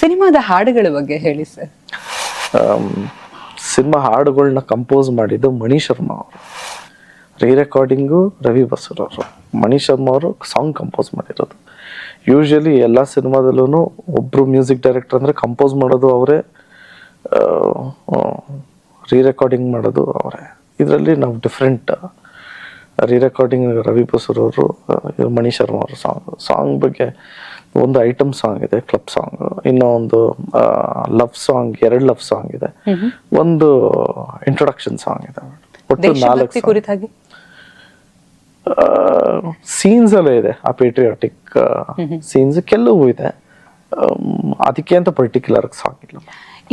ಸಿನಿಮಾದ ಹಾಡುಗಳ ಬಗ್ಗೆ ಹೇಳಿ ಸರ್. ಸಿನಿಮಾ ಹಾಡುಗಳನ್ನ ಕಂಪೋಸ್ ಮಾಡಿದ್ದು ಮಣಿ ಶರ್ಮಾ ಅವರು. ರೀ ರೆಕಾರ್ಡಿಂಗು ರವಿ ಬಸೂರ್ ಅವರು. ಮಣಿ ಶರ್ಮಾ ಅವರು ಸಾಂಗ್ ಕಂಪೋಸ್ ಮಾಡಿರೋದು. ಯೂಶಲಿ ಎಲ್ಲ ಸಿನಿಮಾದಲ್ಲೂ ಒಬ್ಬರು ಮ್ಯೂಸಿಕ್ ಡೈರೆಕ್ಟರ್ ಅಂದರೆ ಕಂಪೋಸ್ ಮಾಡೋದು ಅವರೇ ರೀ ರೆಕಾರ್ಡಿಂಗ್ ಮಾಡೋದು ಅವರೇ. ಇದರಲ್ಲಿ ನಾವು different re recording Ravi Basrur ಅವರು ಮಣಿ ಶರ್ಮಾ ಅವರು ಸಾಂಗ್ ಸಾಂಗ್ ಬಗ್ಗೆ ಒಂದು ಐಟಮ್ ಸಾಂಗ್ ಇದೆ ಕ್ಲಬ್ ಸಾಂಗ್ ಇನ್ನೂ ಒಂದು ಲವ್ ಸಾಂಗ್ ಎರಡು ಲವ್ ಸಾಂಗ್ ಇದೆ. ಒಂದು ಇಂಟ್ರೊಡಕ್ಷನ್ ಸಾಂಗ್ ಇದೆ. ಒಟ್ಟು ನಾಲ್ಕು ಕುರಿತಾಗಿ? ಸೀನ್ಸ್ ಎಲ್ಲ ಇದೆ ಆ ಪೇಟ್ರಿಯಾಟಿಕ್ ಸೀನ್ಸ್ ಕೆಲವು ಇದೆ. ಅದಕ್ಕೆ ಅಂತ ಪರ್ಟಿಕ್ಯುಲರ್ ಸಾಂಗ್ ಇಲ್ಲ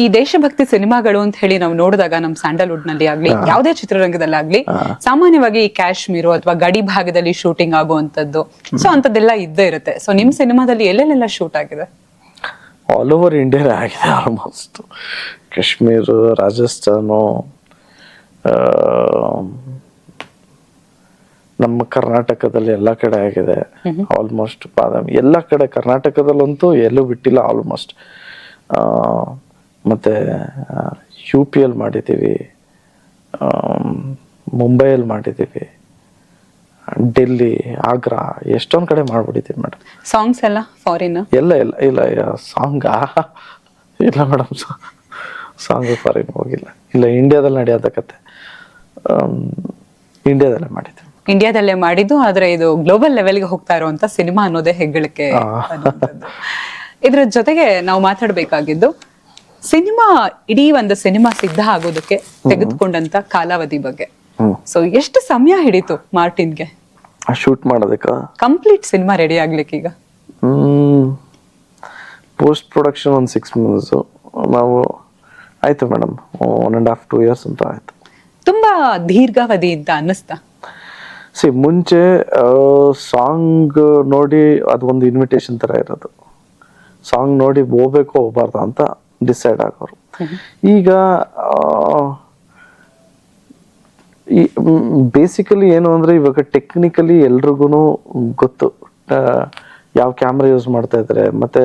ಈ ದೇಶಭಕ್ತಿ ಸಿನಿಮಾಗಳು ಅಂತ ಹೇಳಿ ನಾವು ನೋಡಿದಾಗ ನಮ್ಮ ಸ್ಯಾಂಡಲ್ವುಡ್ನಲ್ಲಿ ಆಗ್ಲಿ ಯಾವುದೇ ಚಿತ್ರರಂಗದಲ್ಲಾಗ್ಲಿ ಸಾಮಾನ್ಯವಾಗಿ ಈ ಕಾಶ್ಮೀರು ಅಥವಾ ಗಡಿ ಭಾಗದಲ್ಲಿ ಶೂಟಿಂಗ್ ಆಗುವಂತದ್ದು ಸೊ ಅಂತದೆಲ್ಲ ಇದ್ದೇ ಇರುತ್ತೆ. ಸೊ ನಿಮ್ ಸಿನಿಮಾದಲ್ಲಿ ಎಲ್ಲೆಲ್ಲೆಲ್ಲ ಶೂಟ್ ಆಗಿದೆ? ಆಲ್ ಓವರ್ ಇಂಡಿಯಾ ಆಗಿದೆ ಆಲ್ಮೋಸ್ಟ್ ಕಾಶ್ಮೀರ್ ರಾಜಸ್ಥಾನು ನಮ್ಮ ಕರ್ನಾಟಕದಲ್ಲಿ ಎಲ್ಲ ಕಡೆ ಆಗಿದೆ. ಆಲ್ಮೋಸ್ಟ್ ಬಾದಾಮಿ ಎಲ್ಲ ಕಡೆ ಕರ್ನಾಟಕದಲ್ಲಂತೂ ಎಲ್ಲೂ ಬಿಟ್ಟಿಲ್ಲ ಆಲ್ಮೋಸ್ಟ್ ಮತ್ತೆ ಯು ಪಿ ಎಲ್ ಮಾಡಿದ್ದೀವಿ. ಮುಂಬೈಯಲ್ಲಿ ಮಾಡಿದ್ದೀವಿ. ಡೆಲ್ಲಿ ಆಗ್ರಾ ಎಷ್ಟೊಂದು ಕಡೆ ಮಾಡ್ಬಿಟ್ಟಿದ್ದೀವಿ ಮೇಡಮ್ ಸಾಂಗ್ಸ್ ಎಲ್ಲ ಫಾರಿನ್ ಎಲ್ಲ ಇಲ್ಲ ಇಲ್ಲ ಸಾಂಗಾ ಇಲ್ಲ ಮೇಡಮ್ ಸಾಂಗ್ ಫಾರಿನ್ ಹೋಗಿಲ್ಲ. ಇಲ್ಲ ಇಂಡಿಯಾದಲ್ಲಿ ನಡೆಯೋದ ಕತೆ ಇಂಡಿಯಾದಲ್ಲೇ ಮಾಡಿದ್ದೆ ಇಂಡಿಯಾದಲ್ಲೇ ಮಾಡಿದ್ದು ಆದ್ರೆ ಇದು ಗ್ಲೋಬಲ್ ಲೆವೆಲ್ಗೆ ಹೋಗ್ತಾ ಇರುವಂತ ಸಿನಿಮಾ ಅನ್ನೋದೇ ಹೆಗ್ಗಳಿಕೆ. ಇದ್ರ ಜೊತೆಗೆ ನಾವು ಮಾತಾಡ್ಬೇಕಾಗಿದ್ದು ಸಿನಿಮಾ ಇಡೀ ಒಂದು ಸಿನಿಮಾ ಸಿದ್ಧ ಆಗೋದಕ್ಕೆ ತೆಗೆದುಕೊಂಡಂತ ಕಾಲಾವಧಿ ಬಗ್ಗೆ. ಸೊ ಎಷ್ಟು ಸಮಯ ಹಿಡಿತು ಮಾರ್ಟಿನ್ಗೆ? ಶೂಟ್ ಮಾಡೋದಕ್ಕ? ಕಂಪ್ಲೀಟ್ ಸಿನಿಮಾ ರೆಡಿ ಆಗ್ಲಿಕ್ಕೆ ಈಗ? ಪೋಸ್ಟ್ ಪ್ರೊಡಕ್ಷನ್ ಒಂದು ಸಿಕ್ಸ್ ಮಂತ್ಸ್ ನಾವು ಆಯ್ತು madam one and half two years ಅಂತ ಆಯ್ತು. ತುಂಬಾ ದೀರ್ಘಾವಧಿ ಅಂತ ಅನ್ನಿಸ್ತಾ? ಸಿ ಮುಂಚೆ ಸಾಂಗ್ ನೋಡಿ ಅದು ಒಂದು ಇನ್ವಿಟೇಷನ್ ಥರ ಇರೋದು. ಸಾಂಗ್ ನೋಡಿ ಹೋಗ್ಬೇಕು ಹೋಗ್ಬಾರ್ದು ಅಂತ ಡಿಸೈಡ್ ಆಗೋರು. ಈಗ ಬೇಸಿಕಲಿ ಏನು ಅಂದ್ರೆ ಇವಾಗ ಟೆಕ್ನಿಕಲಿ ಎಲ್ರಿಗೂ ಗೊತ್ತು. ಯಾವ ಕ್ಯಾಮ್ರಾ ಯೂಸ್ ಮಾಡ್ತಾ ಇದ್ದಾರೆ ಮತ್ತೆ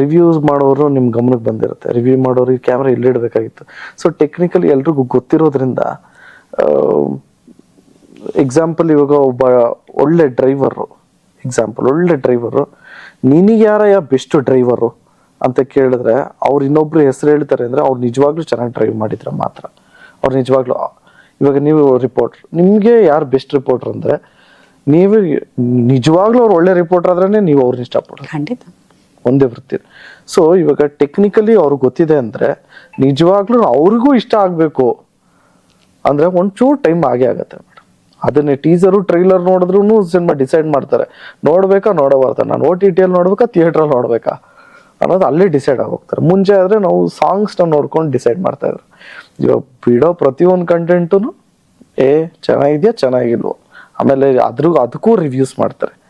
ರಿವ್ಯೂಸ್ ಮಾಡೋರು ನಿಮ್ ಗಮನಕ್ಕೆ ಬಂದಿರುತ್ತೆ. ರಿವ್ಯೂ ಮಾಡೋರು ಈ ಕ್ಯಾಮ್ರಾ ಇಲ್ಲಿಡ್ಬೇಕಾಗಿತ್ತು ಸೊ ಟೆಕ್ನಿಕಲಿ ಎಲ್ರಿಗೂ ಗೊತ್ತಿರೋದ್ರಿಂದ ಎಕ್ಸಾಂಪಲ್ ಇವಾಗ ಒಬ್ಬ ಒಳ್ಳೆ ಡ್ರೈವರು ಎಕ್ಸಾಂಪಲ್ ಒಳ್ಳೆ ಡ್ರೈವರು ನಿನಗೆ ಯಾರಯ್ಯ ಬೆಸ್ಟ್ ಡ್ರೈವರು ಅಂತ ಕೇಳಿದ್ರೆ ಅವ್ರು ಇನ್ನೊಬ್ರು ಹೆಸರು ಹೇಳ್ತಾರೆ ಅಂದರೆ ಅವ್ರು ನಿಜವಾಗ್ಲೂ ಚೆನ್ನಾಗಿ ಡ್ರೈವ್ ಮಾಡಿದ್ರೆ ಮಾತ್ರ. ಅವ್ರು ನಿಜವಾಗ್ಲೂ ಇವಾಗ ನೀವು ರಿಪೋರ್ಟರ್ ನಿಮಗೆ ಯಾರು ಬೆಸ್ಟ್ ರಿಪೋರ್ಟರ್ ಅಂದರೆ ನೀವು ನಿಜವಾಗ್ಲೂ ಅವ್ರು ಒಳ್ಳೆ ರಿಪೋರ್ಟರ್ ಆದ್ರೆ ನೀವು ಅವ್ರನ್ನ ಇಷ್ಟಪಡೋದು. ಖಂಡಿತ. ಒಂದೇ ವೃತ್ತಿ. ಸೊ ಇವಾಗ ಟೆಕ್ನಿಕಲಿ ಅವ್ರಿಗೆ ಗೊತ್ತಿದೆ ಅಂದರೆ ನಿಜವಾಗ್ಲೂ ಅವ್ರಿಗೂ ಇಷ್ಟ ಆಗಬೇಕು. ಅಂದರೆ ಒಂಚೂರು ಟೈಮ್ ಆಗೇ ಆಗತ್ತೆ. ಅದನ್ನೇ ಟೀಸರು ಟ್ರೈಲರ್ ನೋಡಿದ್ರು ಸಿನಿಮಾ ಡಿಸೈಡ್ ಮಾಡ್ತಾರೆ. ನೋಡ್ಬೇಕಾ, ನೋಡಬಾರ್ದ? ನಾನು ಓ ಟಿ ಟಿಯಲ್ಲಿ ನೋಡ್ಬೇಕಾ ಥಿಯೇಟ್ರಲ್ಲಿ ನೋಡ್ಬೇಕಾ? ಅನ್ನೋದು ಅಲ್ಲೇ ಡಿಸೈಡ್ ಆಗೋಗ್ತಾರೆ. ಮುಂಚೆ ಆದರೆ ನಾವು ಸಾಂಗ್ಸ್ನ ನೋಡ್ಕೊಂಡು ಡಿಸೈಡ್ ಮಾಡ್ತಾ ಇದ್ರು. ಇವಾಗ ಬಿಡೋ ಪ್ರತಿಯೊಂದು ಕಂಟೆಂಟು ಏ, ಚೆನ್ನಾಗಿದೆಯಾ, ಚೆನ್ನಾಗಿಲ್ವೋ? ಆಮೇಲೆ ಅದ್ರ, ಅದಕ್ಕೂ ರಿವ್ಯೂಸ್ ಮಾಡ್ತಾರೆ.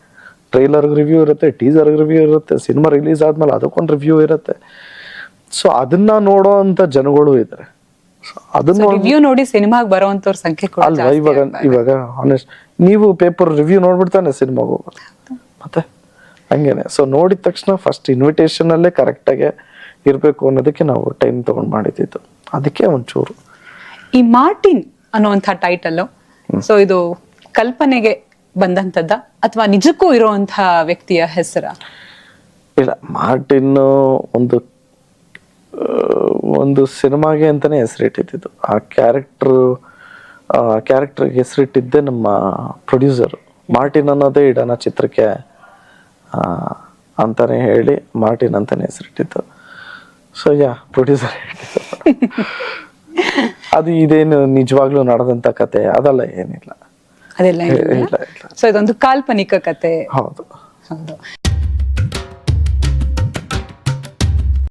ಟ್ರೈಲರ್ಗೆ ರಿವ್ಯೂ ಇರುತ್ತೆ ಟೀಸರ್ಗೆ ರಿವ್ಯೂ ಇರುತ್ತೆ ಸಿನಿಮಾ ರಿಲೀಸ್ ಆದ್ಮೇಲೆ ಅದಕ್ಕೊಂದು ರಿವ್ಯೂ ಇರುತ್ತೆ. ಸೊ ಅದನ್ನ ನೋಡೋ ಅಂತ ಜನಗಳು ಇದ್ದಾರೆ ಅದನ್ನ ರಿವ್ಯೂ ನೋಡಿ ಸಿನಿಮಾಗೆ ಬರೋಂತವ್ರ ಸಂಖ್ಯೆ ಕೂಡ ಅಲ್ವಾ ಜಾಸ್ತಿ ಇವಾಗ ಇವಾಗ ಆನೆಸ್ಟ್ ನೀವು ಪೇಪರ್ ರಿವ್ಯೂ ನೋಡ್ಬಿಡ್ತಾನೆ ಸಿನಿಮಾಗೆ ಹೋಗೋದು. ಮತ್ತೆ? ಹಂಗೇನೆ. ಸೊ ನೋಡಿದ ತಕ್ಷಣ ಫಸ್ಟ್ ಇನ್ವಿಟೇಷನ್ ಅಲ್ಲೇ ಕರೆಕ್ಟಾಗಿ ಇರಬೇಕು ಅನ್ನೋದಕ್ಕೆ ನಾವು ಟೈಮ್ ತಗೊಂಡ್ ಮಾಡಿದ್ದು. ಅದಕ್ಕೆ ಒಂಚೂರು. ಈ ಮಾರ್ಟಿನ್ ಅನ್ನುವಂಥ ಟೈಟಲ್ ಸೊ ಇದು ಕಲ್ಪನೆಗೆ ಬಂದಂಥದ್ದ ಅಥವಾ ನಿಜಕ್ಕೂ ಇರುವಂತಹ ವ್ಯಕ್ತಿಯ ಹೆಸರ? ಇಲ್ಲ ಮಾರ್ಟಿನ್ ಒಂದು ಒಂದು ಸಿನಿಮಾಗೆ ಅಂತಾನೆ ಹೆಸರಿಟ್ಟಿದ್ದು. ಆ ಕ್ಯಾರೆಕ್ಟರ್ ಆ ಕ್ಯಾರೆಕ್ಟರ್ಗೆ ಹೆಸರಿಟ್ಟಿದ್ದೆ ನಮ್ಮ ಪ್ರೊಡ್ಯೂಸರ್ ಮಾರ್ಟಿನ್ ಅನ್ನೋದೇ ಇಡೋಣ ಚಿತ್ರಕ್ಕೆ ಅಂತಾನೆ ಹೇಳಿ ಮಾರ್ಟಿನ್ ಅಂತಾನೆ ಹೆಸರಿಟ್ಟಿದ್ದು. ಸೊ ಯಾ ಪ್ರೊಡ್ಯೂಸರ್ ಅದು ಇದೇನು ನಿಜವಾಗ್ಲೂ ನಡೆದಂತ ಕತೆ ಅದೆಲ್ಲ ಏನಿಲ್ಲ. ಅದೆಲ್ಲ ಸೊ ಇದೊಂದು ಕಾಲ್ಪನಿಕ ಕತೆ. ಹೌದು. ಹೌದು.